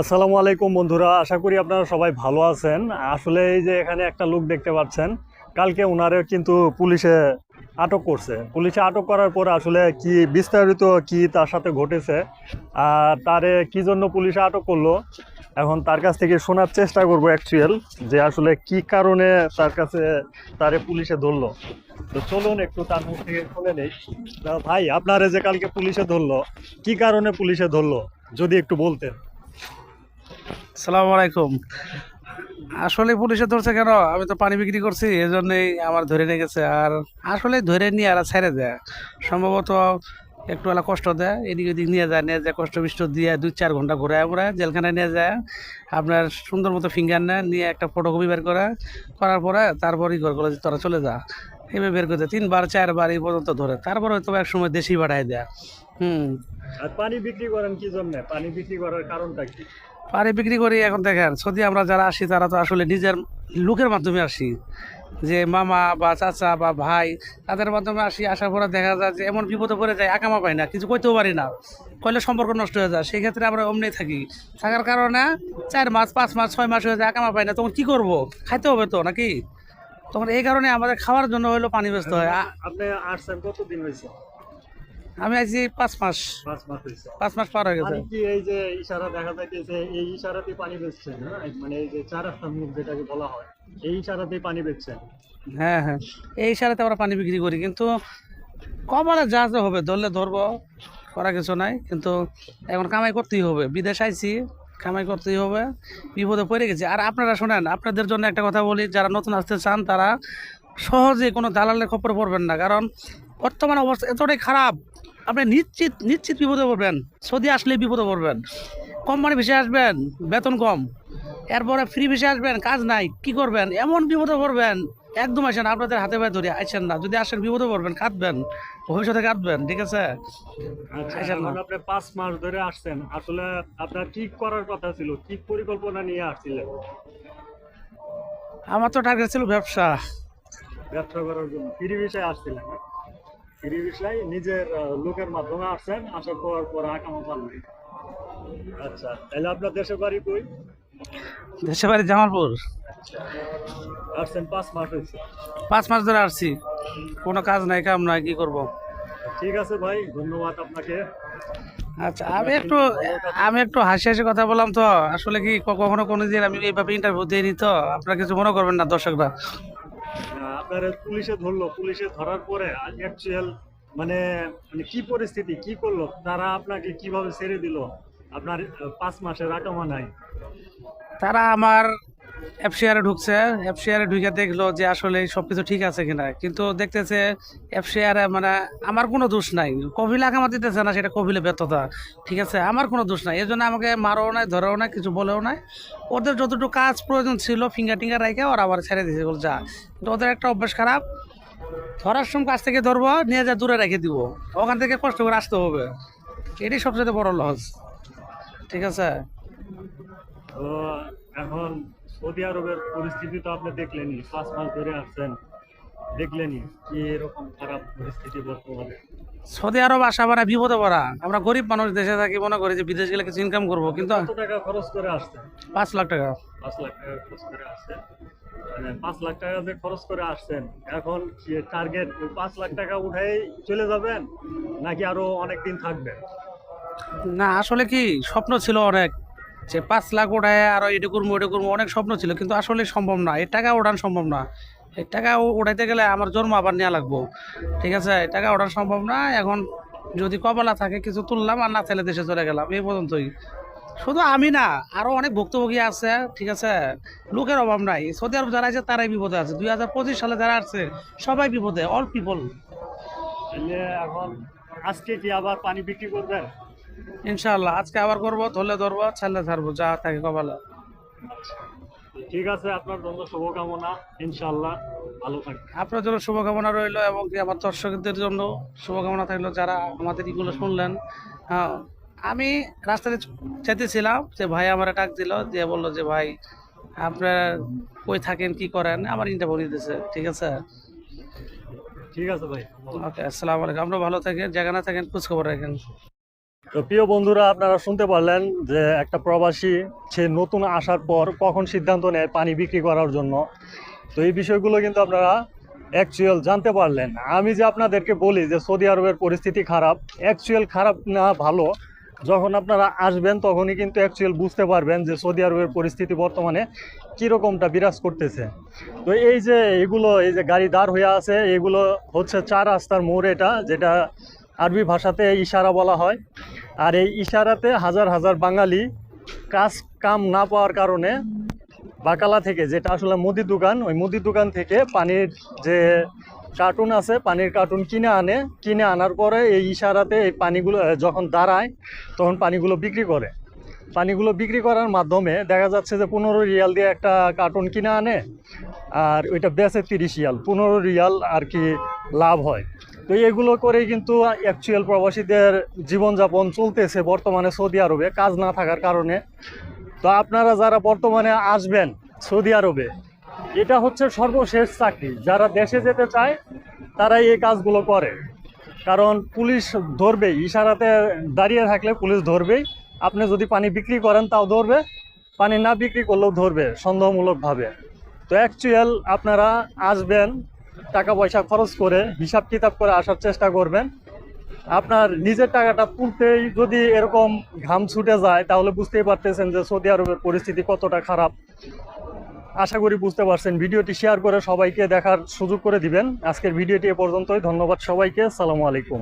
আসসালামু আলাইকুম বন্ধুরা, আশা করি আপনারা সবাই ভালো আছেন। আসলে এই যে এখানে একটা লোক দেখতে পাচ্ছেন, কালকে ওনারে কিন্তু পুলিশে আটক করছে। পুলিশে আটক করার পর আসলে কি বিস্তারিত কি তার সাথে ঘটেছে, আর তারে কি জন্য পুলিশে আটক করল, এখন তার কাছ থেকে শোনার চেষ্টা করব অ্যাকচুয়াল যে আসলে কি কারণে তার কাছে তারে পুলিশে ধরলো। তো চলুন একটু তার মুখ থেকে শুনে নেই। ভাই, আপনারে যে কালকে পুলিশে ধরলো, কি কারণে পুলিশে ধরলো, যদি একটু বলতেন। সালাম আলাইকুম। আসলে পুলিশে ধরছে কেন? আমি তো পানি বিক্রি করছি এই জন্যই আমার ধরে নিয়ে গেছে। আর আসলে ধরে নিয়ে আর ছেড়ে দেয়। সম্ভবত একটু এলা কষ্ট দেয়, এদিক ওদিক নিয়ে যায় নিয়ে যায়, কষ্ট বিষ্ট দিয়ে দুই চার ঘণ্টা ঘুরে ঘুরে জেলখানায় নিয়ে যায়। আপনার সুন্দর মতো ফিঙ্গার নেয়, নিয়ে একটা ফটোকপি বের করে। করার পরে তারপরই ঘর করে তোরা চলে যা এভাবে বের করতে তিনবার, চারবার এই পর্যন্ত ধরে। তারপরে হয়তো এক সময় দেশি পাঠায় দেয়। হুম। আর পানি বিক্রি করেন কি জন্য? পানি বিক্রি করার কারণটা কি? পানি বিক্রি করি, এখন দেখেন, যদি আমরা যারা আসি, তারা তো আসলে নিজের লোকের মাধ্যমে আসি। যে মামা বা চাচা বা ভাই, তাদের মাধ্যমে আসি, আসার পরে দেখা যায় যে এমন বিপদে পড়ে যায়, একামা পাই না, কিছু কইতেও পারি না। কইলে সম্পর্ক নষ্ট হয়ে যায় সেই ক্ষেত্রে আমরা অমনি থাকি। থাকার কারণে চার মাস, পাঁচ মাস, ছয় মাস হয়ে যায়, একামা পাই না, তখন কি করব? খাইতে হবে তো, নাকি? তখন এই কারণে আমাদের খাওয়ার জন্য হলো পানি ব্যস্ত হয়। আপনি আসছেন কতদিন হয়েছে আমি আছি পাঁচ মাস। পাঁচ মাস পার হয়ে গেছে। এই যে ইশারা দেখা যাইতেছে এই ইশারাতে পানি বেচছেন হ্যাঁ? মানে এই যে চার মুখ যেটাকে বলা হয় এই ইশারাতেই পানি বেচছেন হ্যাঁ হ্যাঁ। এই সারাতে আমরা পানি বিক্রি করি কিন্তু কপালে যা যা হবে ধরলে ধরবো করা কিছু নাই। কিন্তু এখন কামাই করতেই হবে। বিদেশ আইছি কামাই করতেই হবে বিপদে পড়ে গেছি। আর আপনারা শোনেন আপনাদের জন্য একটা কথা বলি যারা নতুন আসতে চান তারা সহজে কোনো দালালের খপ্পরে পড়বেন না। কারণ বর্তমান অবস্থা এতটাই খারাপ। আপনি নিশ্চিত নিশ্চিত বিপদে পড়বেন। সৌদি আসলে বিপদে পড়বেন। কোম্পানি ভেসে আসবেন বেতন কম। এরপরে ফ্রি ভেসে আসবেন কাজ নাই কি করবেন? এমন বিপদে পড়বেন একদম আসেন আপনাদের হাতে পায়ে ধরে আসেন না। যদি আসেন বিপদে পড়বেন কাঁদবেন ভবিষ্যতে কাঁদবেন ঠিক আছে? আচ্ছা। আপনি পাঁচ মাস ধরে আসছেন। আসলে আপনার কি করার কথা ছিল? কি পরিকল্পনা নিয়ে আসছিলেন? আমার তো টার্গেট ছিল ব্যবসা। ব্যবসা করার জন্য। ফ্রি বিষয়ে আসছিলেন ফ্রি নিজের লোকের মাধ্যমে আসছেন আসার পর পর আকামা পারলেন আচ্ছা তাহলে আপনার দেশের বাড়ি কই? দেশে বাড়ি জামালপুর। আসছেন পাঁচ মাস হয়েছে। পাঁচ মাস ধরে আসছি। কোনো কাজ নাই কাম নাই কি করব? ঠিক আছে ভাই ধন্যবাদ আপনাকে। আচ্ছা আমি একটু আমি একটু হাসি হাসি কথা বললাম তো। আসলে কি কখনো কোনো দিন আমি এইভাবে ইন্টারভিউ দিইনি তো। আপনারা কিছু মনে করবেন না দর্শকরা। আপনার পুলিশে ধরলো, পুলিশে ধরার পরে অ্যাকচুয়াল মানে মানে কি পরিস্থিতি, কি করল, তারা আপনাকে কীভাবে ছেড়ে দিল? আপনার পাঁচ মাসের আকামা নাই। তারা আমার এফসিআরে ঢুকছে এফসিআরে ঢুকে দেখল যে আসলে সব কিছু ঠিক আছে কিনা। কিন্তু দেখতেছে এফসিআরে মানে আমার কোনো দোষ নাই। কবিলে আকামা দিতেছে না, সেটা কবিলে ব্যর্থতা। ঠিক আছে, আমার কোনো দোষ নাই। এই জন্য আমাকে মারও নাই, ধরেও নাই, কিছু বলেও নাই। ওদের যতটুকু কাজ প্রয়োজন ছিল ফিঙ্গার টিঙ্গার রাখে ওরা আবার ছেড়ে দিয়েছে বল যা। কিন্তু ওদের একটা অভ্যাস খারাপ, ধরার সময় কাছ থেকে ধরবো, নিয়ে যা, দূরে রেখে দিব। ওখান থেকে কষ্ট করে আসতে হবে। এটাই সবচেয়ে বড় লস ঠিক আছে? এখন সৌদি আরবের পরিস্থিতি তো আপনি দেখলেনই পাঁচ মাস ধরে আসছেন দেখলেনই কি এরকম খারাপ পরিস্থিতি বর্তমানে। সৌদি আরব আসা মানে বিপদে পড়া। আমরা গরিব মানুষ দেশে থাকি মনে করি যে বিদেশ গেলে কিছু ইনকাম করব কিন্তু কত টাকা খরচ করে আসছেন পাঁচ লাখ টাকা। পাঁচ লাখ টাকা খরচ করে আসছেন মানে পাঁচ লাখ টাকা যে খরচ করে আসছেন এখন টার্গেট পাঁচ লাখ টাকা উঠাই চলে যাবেন নাকি আরও অনেক দিন থাকবেন না আসলে কি স্বপ্ন ছিল অনেক যে পাঁচ লাখ ওঠায় আরও এটা করব এটা করব অনেক স্বপ্ন ছিল, কিন্তু আসলে সম্ভব না। এই টাকা ওঠান সম্ভব না। এই টাকা ও- উঠাইতে গেলে আমার জন্ম আবার নেওয়া লাগবো। ঠিক আছে? টাকা ওঠান সম্ভব না। এখন যদি কপালা থাকে, কিছু তুললাম আর না থাকলে দেশে চলে গেলাম। এই পর্যন্তই। শুধু আমি না, আরও অনেক ভুক্তভোগী আছে, ঠিক আছে? লোকের অভাব নাই। সৌদি আরব যারা আছে, তারাই বিপদে আছে। দুই হাজার পঁচিশ সালে যারা আসছে সবাই বিপদে। অল পিপল এখন আজকে কি আবার পানি বিক্রি করবেন? ইনশাল্লাহ আজকে আবার করব ধরলে ধরবো ছাড়লে ছাড়বো যা থাকে কপালে। ঠিক আছে আপনার জন্য শুভকামনা ইনশাল্লাহ ভালো থাকবেন। আপনার জন্য শুভকামনা রইল এবং কি আমার দর্শকদের জন্য শুভকামনা থাকল যারা আমাদের এগুলো শুনলেন। হ্যাঁ আমি রাস্তাতে যেতেছিলাম যে ভাই আমার ডাক দিল দিয়ে বলল যে ভাই আপনার কই থাকেন কি করেন? আমার ইন্টারভিউ দিতেছে ঠিক আছে? ঠিক আছে ভাই ওকে আসসালামু আলাইকুম আপনারা ভালো থাকেন জায়গা না থাকেন খোঁজ খবর রাখেন। তো প্রিয় বন্ধুরা, আপনারা শুনতে পারলেন যে একটা প্রবাসী, সে নতুন আসার পর কখন সিদ্ধান্ত নেয় পানি বিক্রি করার জন্য। তো এই বিষয়গুলো কিন্তু আপনারা অ্যাকচুয়াল জানতে পারলেন। আমি যে আপনাদেরকে বলি যে সৌদি আরবের পরিস্থিতি খারাপ অ্যাকচুয়াল খারাপ না, ভালো। যখন আপনারা আসবেন, তখনই কিন্তু অ্যাকচুয়াল বুঝতে পারবেন যে সৌদি আরবের পরিস্থিতি বর্তমানে কীরকমটা বিরাজ করতেছে। তো এই যে এগুলো, এই যে গাড়ি দাঁড় হয়ে আছে, এগুলো হচ্ছে চার রাস্তার মোড় এটা, যেটা আরবি ভাষাতে ইশারা বলা হয়। আর এই ইশারাতে হাজার হাজার বাঙালি কাজ কাম না পাওয়ার কারণে বাকালা থেকে, যেটা আসলে মুদির দোকান, ওই মুদির দোকান থেকে পানির যে কার্টুন আছে, পানির কার্টুন কিনে আনে। কিনে আনার পরে এই ইশারাতে এই পানিগুলো যখন দাঁড়ায়, তখন পানিগুলো বিক্রি করে। পানিগুলো বিক্রি করার মাধ্যমে দেখা যাচ্ছে যে পনেরো রিয়াল দিয়ে একটা কার্টুন কিনে আনে, আর ওইটা বেচে তিরিশ রিয়াল। পনেরো রিয়াল আর কি লাভ হয়। তো এগুলো করেই কিন্তু অ্যাকচুয়াল প্রবাসীদের জীবনযাপন চলতেছে বর্তমানে সৌদি আরবে, কাজ না থাকার কারণে। তো আপনারা যারা বর্তমানে আসবেন সৌদি আরবে, এটা হচ্ছে সর্বশেষ চাকরি। যারা দেশে যেতে চায় তারা এই কাজগুলো করে। কারণ পুলিশ ধরবেই, ইশারাতে দাঁড়িয়ে থাকলে পুলিশ ধরবেই। আপনি যদি পানি বিক্রি করেন, তাও ধরবে। পানি না বিক্রি করলেও ধরবে, সন্দেহমূলকভাবে। তো অ্যাকচুয়াল আপনারা আসবেন টাকা পয়সা খরচ করে হিসাব কিতাব করে আসার চেষ্টা করবেন। আপনার নিজের টাকাটা তুলতেই যদি এরকম ঘাম ছুটে যায়, তাহলে বুঝতেই পারতেছেন যে সৌদি আরবের পরিস্থিতি কতটা খারাপ। আশা করি বুঝতে পারছেন। ভিডিওটি শেয়ার করে সবাইকে দেখার সুযোগ করে দিবেন। আজকের ভিডিওটি এ পর্যন্তই। ধন্যবাদ সবাইকে। সালামু আলাইকুম।